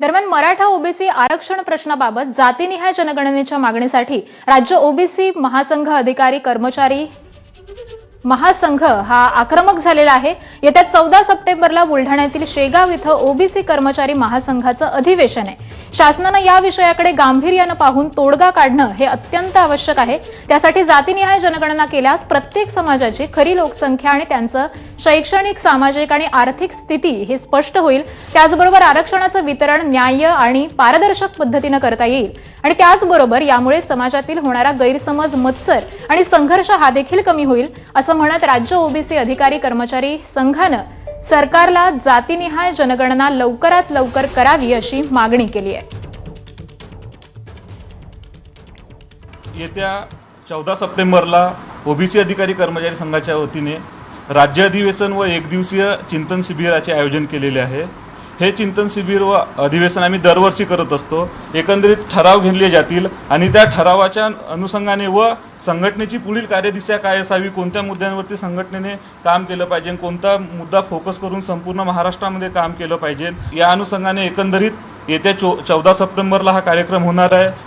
दरम्यान मराठा ओबीसी आरक्षण प्रश्नाबाबत जातीनिहाय जनगणनेच्या मागणीसाठी राज्य ओबीसी महासंघ अधिकारी कर्मचारी महासंघ हा आक्रमक झालेला आहे. येत्या चौदा सप्टेंबरला बुलढाण्यातील शेगाव इथं ओबीसी कर्मचारी महासंघाचं अधिवेशन आहे. शासनानं या विषयाकडे गांभीर्यानं पाहून तोडगा काढणं हे अत्यंत आवश्यक आहे. त्यासाठी जातीनिहाय जनगणना केल्यास प्रत्येक समाजाची खरी लोकसंख्या आणि त्यांचं शैक्षणिक सामाजिक आणि आर्थिक स्थिती हे स्पष्ट होईल. त्याचबरोबर आरक्षणाचं वितरण न्याय्य आणि पारदर्शक पद्धतीनं करता येईल. आणि त्याचबरोबर यामुळे समाजातील होणारा गैरसमज मत्सर आणि संघर्ष हा देखील कमी होईल असं म्हणत राज्य ओबीसी अधिकारी कर्मचारी संघानं सरकारला जातीनिहाय जनगणना लवकरात लवकर करावी अशी मागणी केली आहे. येत्या चौदा सप्टेंबरला ओबीसी अधिकारी कर्मचारी संघाच्या वतीने राज्य अधिवेशन व एकदिवसीय चिंतन शिबिराचे आयोजन केलेले आहे. हे चिंतन शिबिर व अधिवेशन आम्ही दरवर्षी करत असतो. एकंदरीत ठराव घेतले जातील आणि त्या ठरावाच्या अनुषंगाने व संघटनेची पुढील कार्यदिशा काय असावी कोणत्या मुद्द्यांवरती संघटनेने काम केलं पाहिजे कोणता मुद्दा फोकस करून संपूर्ण महाराष्ट्रामध्ये काम केलं पाहिजे या अनुषंगाने एकंदरीत येत्या चो चौदा सप्टेंबरला हा कार्यक्रम होणार आहे.